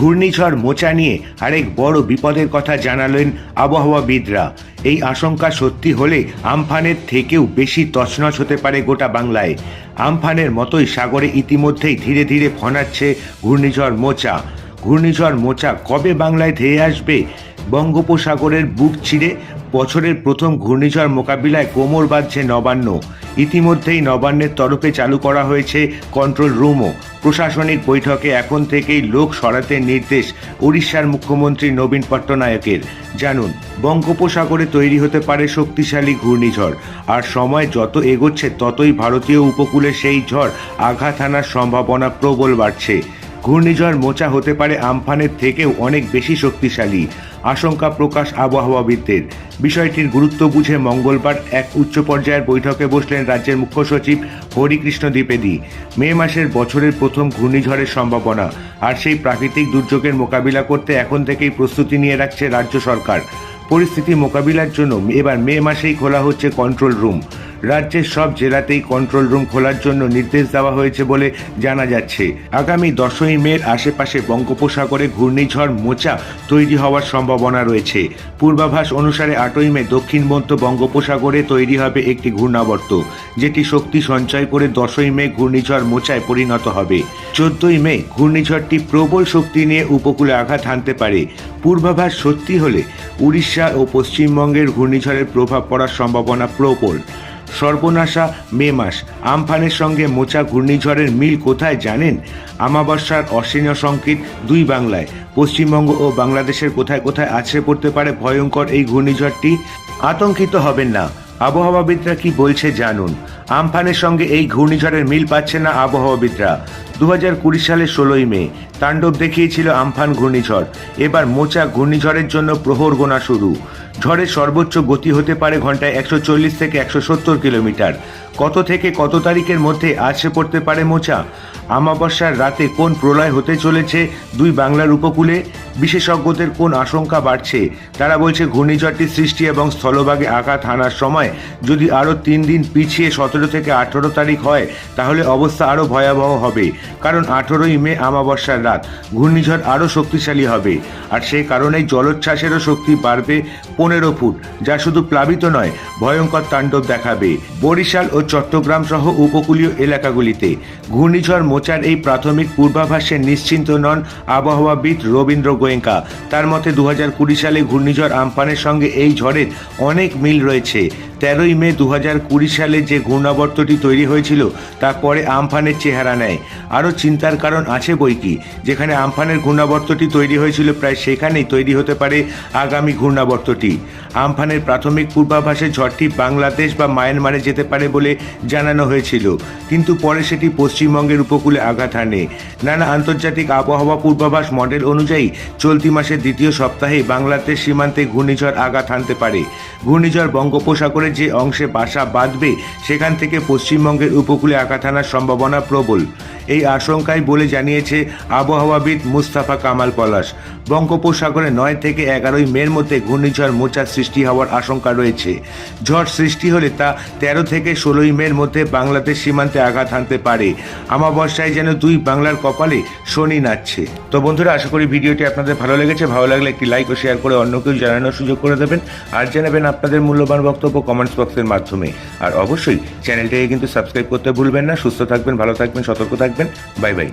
ঘূর্ণিঝড় মোচা নিয়ে আরেক বড় বিপদের কথা জানালেন আবহাওয়াবিদরা। এই আশঙ্কা সত্যি হলে আমফানের থেকেও বেশি তছনছ হতে পারে গোটা বাংলায়। আমফানের মতোই সাগরে ইতিমধ্যেই ধীরে ধীরে ফনাচ্ছে ঘূর্ণিঝড় মোচা। ঘূর্ণিঝড় মোচা কবে বাংলায় ধেয়ে আসবে? বঙ্গোপসাগরের বুক চিরে বছরের প্রথম ঘূর্ণিঝড় মোকাবিলায় কোমর বাঁধছে নবান্ন। ইতিমধ্যেই নবান্নের তরফে চালু করা হয়েছে কন্ট্রোল রুমও। প্রশাসনিক বৈঠকে এখন থেকেই লোক সরাতে নির্দেশ উড়িষ্যার মুখ্যমন্ত্রী নবীন পট্টনায়কের। জানুন, বঙ্গোপসাগরে তৈরি হতে পারে শক্তিশালী ঘূর্ণিঝড়, আর সময় যত এগোচ্ছে ততই ভারতীয় উপকূলে সেই ঝড় আঘাত হানার সম্ভাবনা প্রবল বাড়ছে। ঘূর্ণিঝড় মোচা হতে পারে আমফানের থেকেও অনেক বেশি শক্তিশালী। আশঙ্কা প্রকাশ আবহাওয়াবিদদের বিষয়টির গুরুত্ব বুঝে মঙ্গলবার এক উচ্চ পর্যায়ের বৈঠকে বসলেন রাজ্যের মুখ্য সচিব হরিকৃষ্ণ দ্বিবেদী। মে মাসের বছরের প্রথম ঘূর্ণিঝড়ের সম্ভাবনা আর সেই প্রাকৃতিক দুর্যোগের মোকাবিলা করতে এখন থেকেই প্রস্তুতি নিয়ে রাখছে রাজ্য সরকার। পরিস্থিতি মোকাবিলার জন্য এবার মে মাসেই খোলা হচ্ছে কন্ট্রোল রুম রাজ্যের সব জেলাতেই কন্ট্রোল রুম খোলার জন্য নির্দেশ দেওয়া হয়েছে বলে জানা যাচ্ছে। আগামী দশই মের আশেপাশে বঙ্গোপসাগরে ঘূর্ণিঝড়, মোচা তৈরি হওয়ার সম্ভাবনা রয়েছে। পূর্বাভাস অনুসারে আটই মে দক্ষিণ মধ্য বঙ্গোপসাগরে তৈরি হবে একটি ঘূর্ণাবর্ত, যেটি শক্তি সঞ্চয় করে দশই মে ঘূর্ণিঝড়, মোচায় পরিণত হবে। চোদ্দই মে ঘূর্ণিঝড়টি প্রবল শক্তি নিয়ে উপকূলে আঘাত হানতে পারে। পূর্বাভাস সত্যি হলে উড়িষ্যা ও পশ্চিমবঙ্গের ঘূর্ণিঝড়ের প্রভাব পড়ার সম্ভাবনা প্রবল। সর্বনাশা মে মাস। আমফানের সঙ্গে মোচা ঘূর্ণিঝড়ের মিল কোথায় জানেন? আমাবস্যার অশ্বিনীয় সংকেত দুই বাংলায়। পশ্চিমবঙ্গ ও বাংলাদেশের কোথায় কোথায় আছড়ে পড়তে পারে ভয়ঙ্কর এই ঘূর্ণিঝড়টি? আতঙ্কিত হবেন না। আবহাওয়াবিদরা কি বলছে জানুন। আমফানের সঙ্গে এই ঘূর্ণিঝড়ের মিল পাচ্ছে না আবহাওয়াবিদরা। দু কুড়ি সালের ষোলোই মে, তাণ্ডব দেখিয়েছিল আমফান ঘূর্ণিঝড়। এবার মোচা ঘূর্ণিঝড়ের জন্য প্রহর গোনা শুরু। ঝড়ের সর্বোচ্চ গতি হতে পারে ঘন্টায় একশো চল্লিশ থেকে একশো সত্তর কিলোমিটার। কত থেকে কত তারিখের মধ্যে আসে পড়তে পারে মোচা? আমাবস্যার রাতে কোন প্রলয় হতে চলেছে দুই বাংলার উপকূলে? বিশেষজ্ঞদের কোন আশঙ্কা বাড়ছে? তারা বলছে ঘূর্ণিঝড়টি সৃষ্টি এবং স্থলভাগে আঘাত হানার সময় যদি আরও তিন দিন পিছিয়ে সতেরো থেকে আঠেরো তারিখ হয়, তাহলে অবস্থা আরও ভয়াবহ হবে। কারণ আঠেরোই মে আমাবস্যার রাত। ঘূর্ণিঝড় আরও শক্তিশালী হবে। আর সেই কারণেই জলোচ্ছ্বাসেরও শক্তি বাড়বে পনেরো ফুট, যা শুধু প্লাবিত নয়, ভয়ঙ্কর তাণ্ডব দেখাবে। বরিশাল ও চট্টগ্রাম সহ উপকূলীয় এলাকাগুলিতে ঘূর্ণিঝড় মোচার এই প্রাথমিক পূর্বাভাসে নিশ্চিন্ত নন আবহাওয়াবিদ রবীন্দ্র গোয়েঙ্কা। তার মতে দু হাজার কুড়ি সালে ঘূর্ণিঝড় আমফানের সঙ্গে এই ঝড়ের অনেক মিল রয়েছে। তেরোই মে দু হাজার কুড়ি সালে যে ঘূর্ণাবর্তটি তৈরি হয়েছিল, তা পরে আমফানের চেহারা নেয়। আরও চিন্তার কারণ আছে বই কি? যেখানে আমফানের ঘূর্ণাবর্তটি তৈরি হয়েছিল, প্রায় সেখানেই তৈরি হতে পারে আগামী ঘূর্ণাবর্তটি। আমফানের প্রাথমিক পূর্বাভাসে ঝড়টি বাংলাদেশ বা মায়ানমারে যেতে পারে বলে জানানো হয়েছিল। কিন্তু পরে সেটি পশ্চিমবঙ্গের উপকূলে আঘাত হানে। নানা আন্তর্জাতিক আবহাওয়া পূর্বাভাস মডেল অনুযায়ী চলতি মাসের দ্বিতীয় সপ্তাহে বাংলাদেশ সীমান্তে ঘূর্ণিঝড় আঘাত হানতে পারে। ঘূর্ণিঝড় বঙ্গোপসাগরের যে অংশে বাসা বাঁধবে, সেখান থেকে পশ্চিমবঙ্গের উপকূলে আঘাত হানার সম্ভাবনা প্রবল। এই আশঙ্কায় বলে জানিয়েছে আবহাওয়াবিদ মুস্তাফা কামাল পলাশ। বঙ্গোপসাগরে নয় থেকে এগারোই মের মধ্যে ঘূর্ণিঝড় মোচার সৃষ্টি হওয়ার আশঙ্কা রয়েছে। ঝড় সৃষ্টি হলে তা তেরো থেকে ষোলোই মের মধ্যে বাংলাদেশ সীমান্তে আঘাত হানতে পারে। আমাবস্যায় যেন দুই বাংলার কপালে শনি নাচছে। তো বন্ধুরা, আশা করি ভিডিওটি আপনাদের ভালো লেগেছে। ভালো লাগলে একটি লাইক ও শেয়ার করে অন্য কেউ জানানোর সুযোগ করে দেবেন। আর জানাবেন আপনাদের মূল্যবান বক্তব্য কমেন্টস বক্সের মাধ্যমে। আর অবশ্যই চ্যানেলটিকে কিন্তু সাবস্ক্রাইব করতে ভুলবেন না। সুস্থ থাকবেন, ভালো থাকবেন, সতর্ক থাকবেন। Bye bye